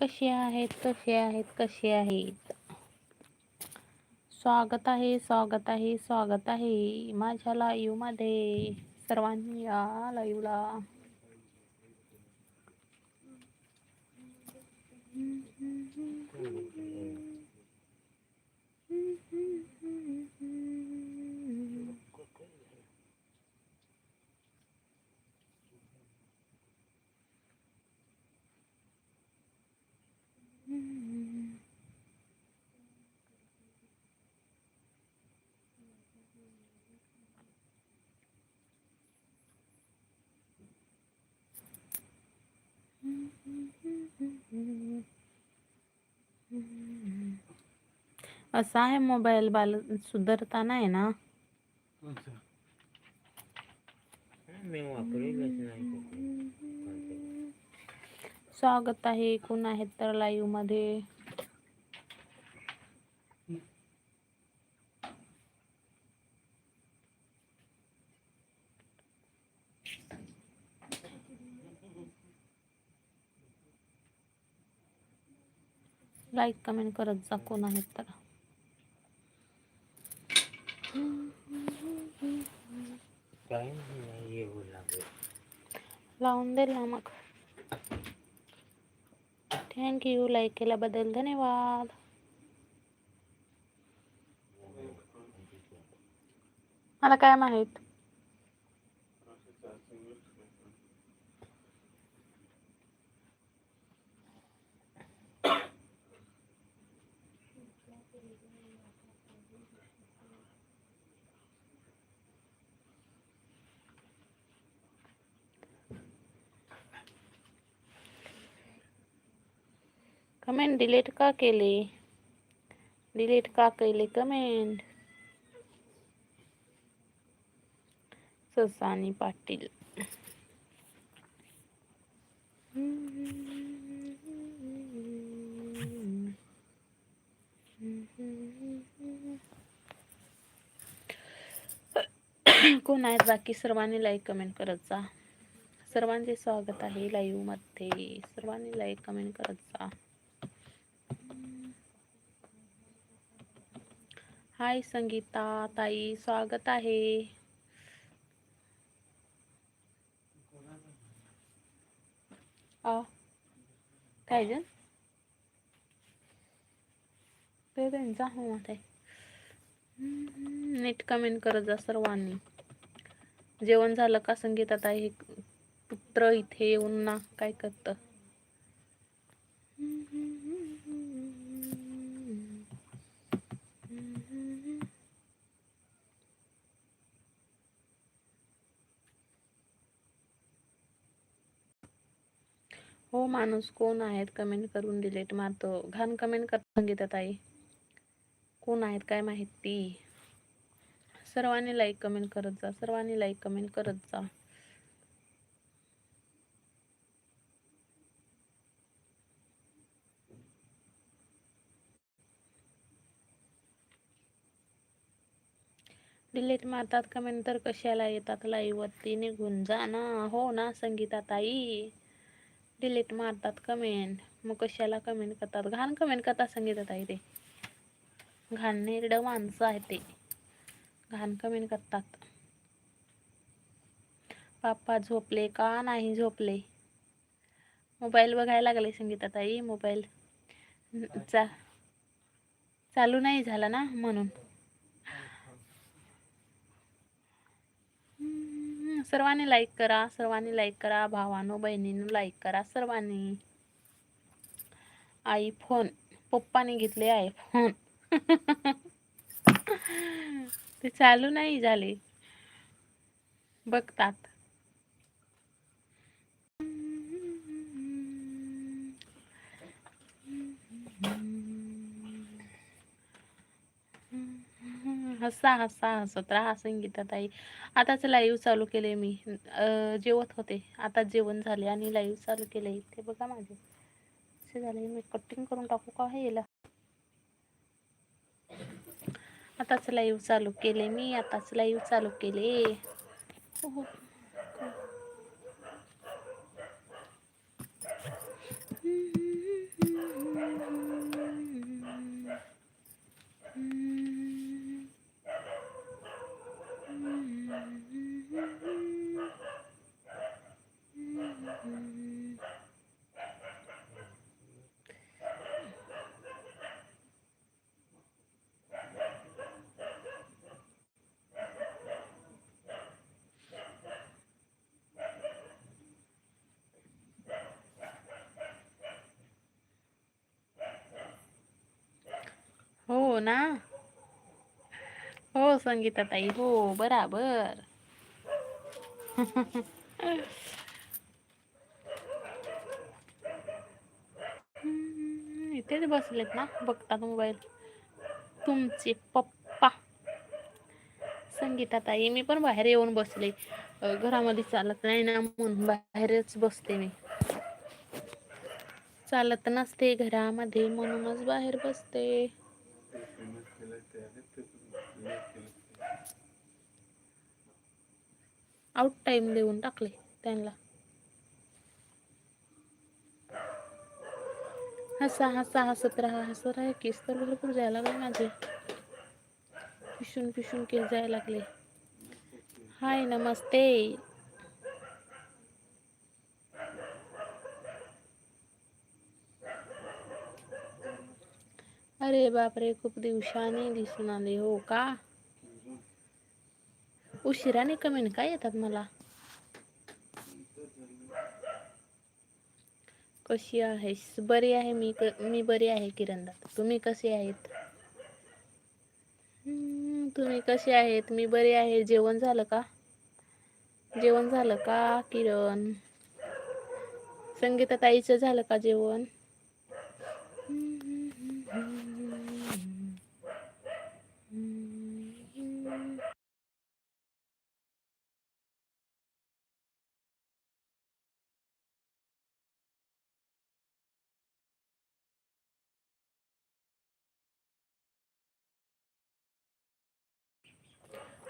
कसे आहेत कसे आहेत कसे आहेत? स्वागत आहे स्वागत आहे स्वागत आहे माझ्या लाईव्हमध्ये सर्वांनी या लाईव्हला असा आहे मोबाईल बाल सुधारता नाही ना स्वागत आहे कोण आहेत तर लाईव्हमध्ये? लाईक कमेंट करत जा कोण आहेत तर काय नाही येऊ लागेल लावून दे ना मग थँक्यू लाईक केल्याबद्दल धन्यवाद. मला काय माहीत? कमेंट डिलीट का केली? डिलीट का केली? कमेंट. ससानी पाटील. कोण आहेत बाकी? सर्वांनी लाईक कमेंट करत जा. सर्वांचे स्वागत आहे लाईव्हमध्ये. सर्वांनी लाईक कमेंट करत जा. हाय संगीता ताई स्वागत आहे. काय जण ते त्यांचा हो आहे नीट कमेंट करत जा सर्वांनी. जेवण झालं का संगीता ताई? हे पुत्र इथे येऊन ना काय करतं? हो माणूस कोण आहेत कमेंट करून डिलीट मारतो. घाण कमेंट कर संगीता ताई. कोण आहेत काय माहिती सर्वांनी लाईक कमेंट करत जा सर्वांनी लाईक कमेंट करत जा. डिलीट मारतात कमेंट तर कशाला येतात लाईव्ह वरती निघून जा ना. हो ना संगीता ताई. डिलीट मारतात कमेंट मग कशाला कमेंट करतात? घाण कमेंट करतात सांगितलं आहे ते. घाण निर्ड माणसं आहे ते. घाण कमेंट करतात. पापा झोपले का नाही झोपले? मोबाईल बघायला लागले संगीता ताई मोबाईल चा चालू नाही झाला ना म्हणून हम्म, सर्वांनी लाईक करा सर्वांनी लाईक करा भावानो बहिणीनं लाईक करा सर्वांनी. आयफोन पप्पाने घेतले आयफोन ते चालू नाही झाले. बघतात. हसा हसा हसत राहा संगीता ताई आताच लाईव्ह चालू केले मी. जेवत होते. आता जेवण झाले आणि लाईव्ह चालू केले इथे बघा माझे. असे झाले. मी कटिंग करून टाकू का हे याला? आताच लाईव्ह चालू केले मी. आताच लाईव्ह चालू केले हो. हो. हो ना? हो संगीता ताई. हो बराबर. इथेच बसलेत ना बघतात मोबाईल. तुमचे पप्पा. संगीता ताई मी पण बाहेर येऊन बसले. घरामध्ये चालत नाही ना म्हणून बाहेरच बसते मी. चालत नसते घरामध्ये म्हणूनच बाहेर बसते. आउट टाइम देऊन टाकले त्यांना. हसा हसा हसत राहा हसत राहा. केस तर भरपूर जायला लागले माझे. पिशून पिशून केस जायला लागले. हाय नमस्ते. अरे बापरे खूप दिवसाने दिसून आले हो का? उशिराने कमेंट काय येतात मला? कशी आहेस? बरी आहे मी क- मी बरी आहे किरणदा तुम्ही कसे आहेत? तुम्ही कसे आहेत? मी बरी आहे. जेवण झालं का? जेवण झालं का किरण? संगीता ताईचं झालं का जेवण?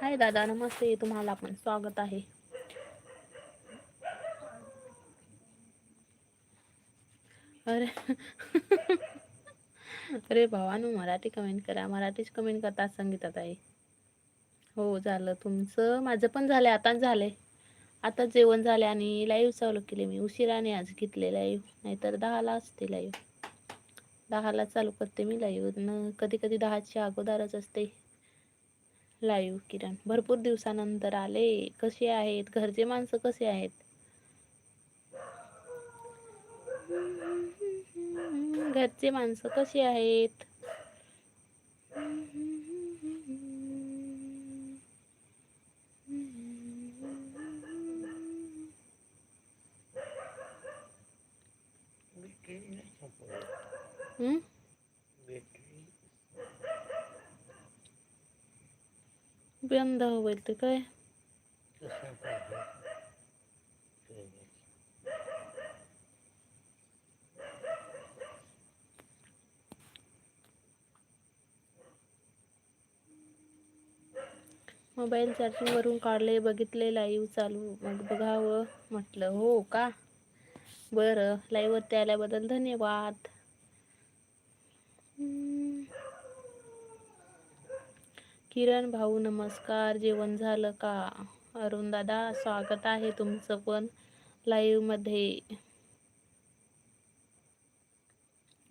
हाय दादा नमस्ते. तुम्हाला पण स्वागत आहे. अरे. अरे भावानो मराठी कमेंट करा. मराठीच कमेंट करतात संगीतात आहे हो झालं तुमचं. माझं पण झालं आताच आहे आता जेवण झाले आणि लाईव्ह चालू केले मी. उशिराने आज घेतले लाईव्ह नाहीतर दहाला असते लाईव्ह दहाला चालू करते मी लाईव्ह न कधी कधी दहाच्या अगोदरच असते. लाईव्ह किरण. भरपूर दिवसानंतर आले. कसे आहेत? घरचे माणसं कसे आहेत? घरचे माणसं कसे आहेत? हम्म? बंद होईल ते काय? मोबाईल चार्जिंग वरून काढले बघितले लाईव्ह चालू मग बघावं म्हटलं. हो का? बरं लाईव्ह वरती आल्याबद्दल धन्यवाद. किरण भाऊ नमस्कार. जेवण झालं का? अरुण दादा स्वागत आहे तुमचं पण लाईव्हमध्ये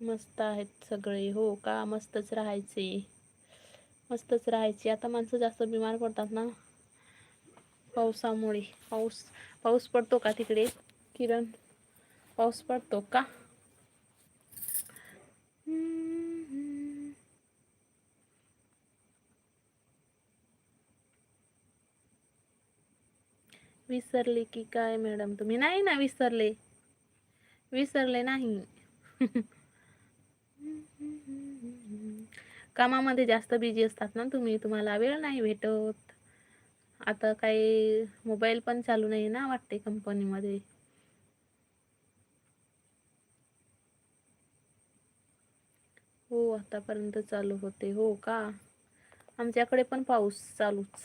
मस्त आहेत सगळे हो का? मस्तच राहायचे. मस्तच राहायचे. आता माणसं जास्त बिमार पडतात ना? पावसामुळे. पाऊस पाऊस पडतो का तिकडे? किरण पाऊस पडतो का? विसरले की काय मॅडम? तुम्ही नाही ना विसरले? विसरले नाही. कामामध्ये जास्त बिझी असतात ना तुम्ही तुम्हाला वेळ नाही भेटत. आता काही मोबाईल पण चालू नाही ना वाटते कंपनीमध्ये. हो आतापर्यंत चालू होते. हो का? आमच्याकडे पण पाऊस चालूच.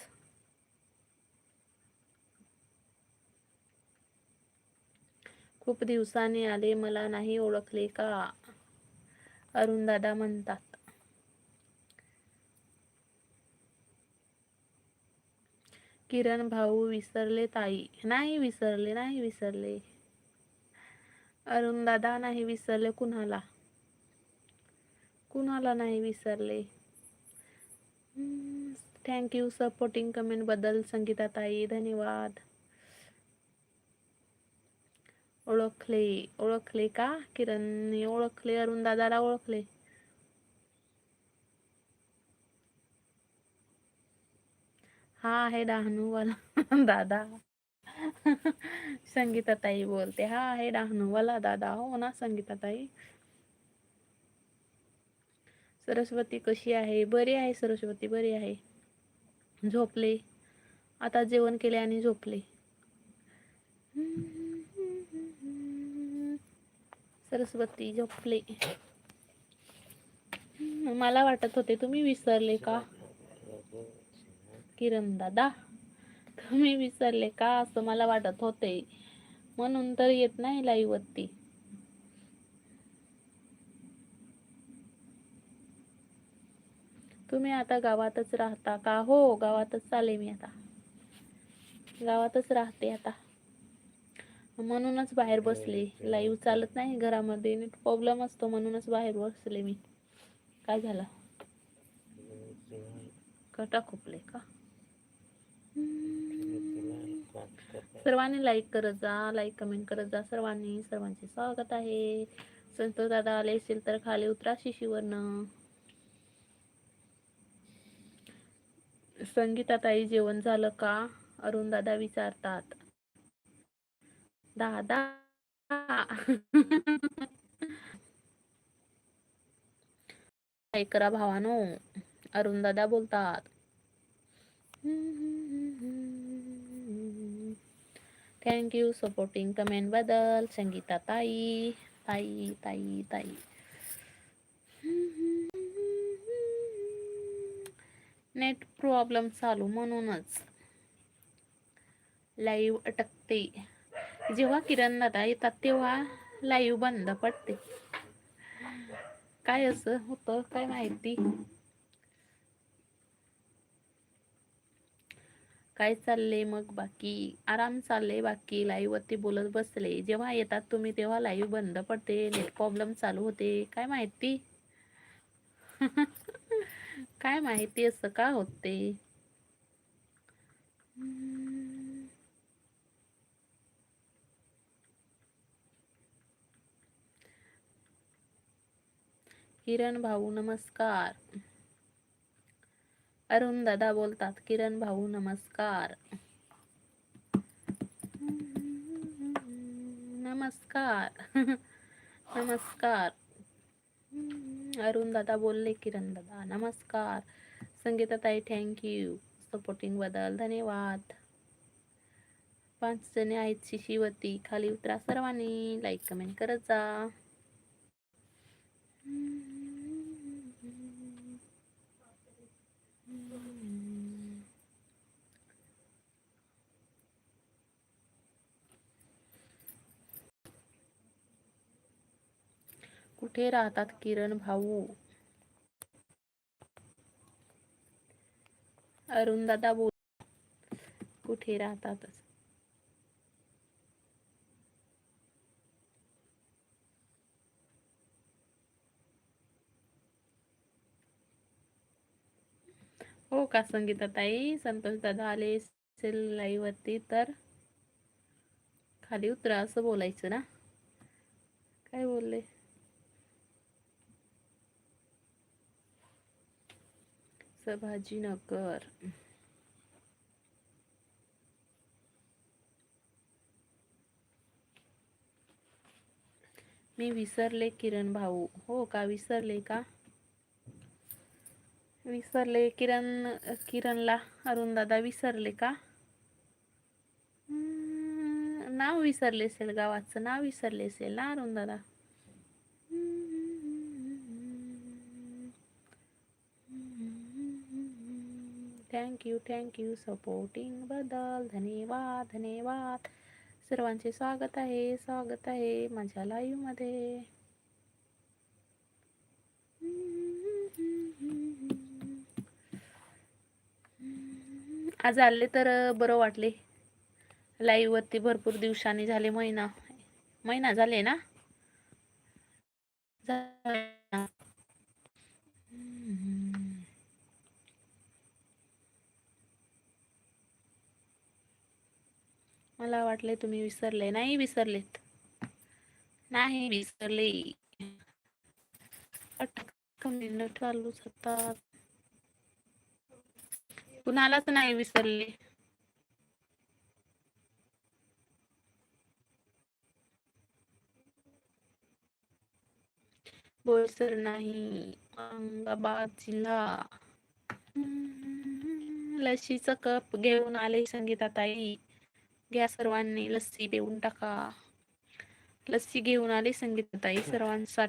खूप दिवसांनी आले मला नाही ओळखले का? अरुणदादा म्हणतात. किरण भाऊ विसरले ताई. नाही विसरले नाही विसरले. अरुणदादा नाही विसरले कुणाला? कुणाला नाही विसरले? थँक्यू सपोर्टिंग कमेंटबद्दल संगीता ताई धन्यवाद. ओळखले ओळखले का किरणने ओळखले अरुण दादाला ओळखले हा आहे डहाणूवाला दादा संगीताताई बोलते हा आहे डहाणूवाला दादा हो ना संगीताताई सरस्वती कशी आहे बरी आहे सरस्वती बरी आहे. झोपले. आता जेवण केले आणि झोपले. सरस्वती झोपले. मला वाटत होते तुम्ही विसरले का? किरण दादा तुम्ही विसरले का असं मला वाटत होते. म्हणून तर येत नाही लाईव्ह वरती. तुम्ही आता गावातच राहता का? हो गावातच चाले मी आता. गावातच राहते आता. म्हणूनच बाहेर बसले. लाईव्ह चालत नाही घरामध्ये. नेट प्रॉब्लेम असतो म्हणूनच बाहेर बसले मी. काय झालं? कटा खोपले का? सर्वांनी लाईक करत जा लाईक कमेंट करत जा. सर्वांनी सर्वांचे स्वागत आहे. संतोष दादा आले असेल तर खाली उतरा शिशीवरनं. संगीताताई जेवण झालं का? अरुण दादा विचारतात. दादा ऐकरा भावानो अरुण दादा बोलतात. थँक यू सपोर्टिंग कमेंट बदल संगीता ताई ताई ताई ताई. नेट प्रॉब्लेम चालू म्हणूनच. लाईव्ह अटकते. जेव्हा किरण दादा येतात तेव्हा लाईव्ह बंद पडते. काय असं होतं काय माहिती? काय चालले मग बाकी? आराम चालले बाकी? लाईव्ह वरती बोलत बसले. जेव्हा येतात तुम्ही तेव्हा लाईव्ह बंद पडते. नेट प्रॉब्लेम चालू होते. काय माहिती? काय माहिती असं का होते? किरण भाऊ नमस्कार. अरुण दादा बोलतात किरण भाऊ नमस्कार. नमस्कार. नमस्कार. अरुण दादा बोलले किरण दादा नमस्कार. संगीताताई थँक्यू सपोर्टिंग बदल धन्यवाद. पाच जणे आहेत शिशीवती खाली उतरा सर्वांनी. लाईक कमेंट करत जा. कुठे राहतात किरण भाऊ? अरुणदादा बोल कुठे राहतात हो का संगीता ताई संतोष दादा आले असेल लाईव्ह वरती तर. खाली उतरा असं बोलायचं ना? काय बोलले? संभाजीनगर. मी विसरले किरण भाऊ. हो का विसरले का? विसरले किरण किरणला. अरुणदादा विसरले का? नाव विसरले असेल गावाचं. नाव विसरले असेल ना अरुणदादा थँक्यू थँक्यू सपोर्टिंगबद्दल धन्यवाद धन्यवाद. सर्वांचे स्वागत आहे स्वागत आहे माझ्या लाईव्हमध्ये आज आले तर बरं वाटले. लाईव्हवरती भरपूर दिवसांनी झाले महिना. महिना झाले ना? मला वाटले तुम्ही विसरले. नाही विसरलेत. नाही विसरले. होतात. कुणालाच नाही विसरले. बोईसर नाही. औरंगाबाद जिल्हा. लशीचा कप घेऊन आले संगीता ताई घ्या सर्वांनी लस्सी देऊन टाका. लस्सी घेऊन आले संगीताताई सर्वांसाठी.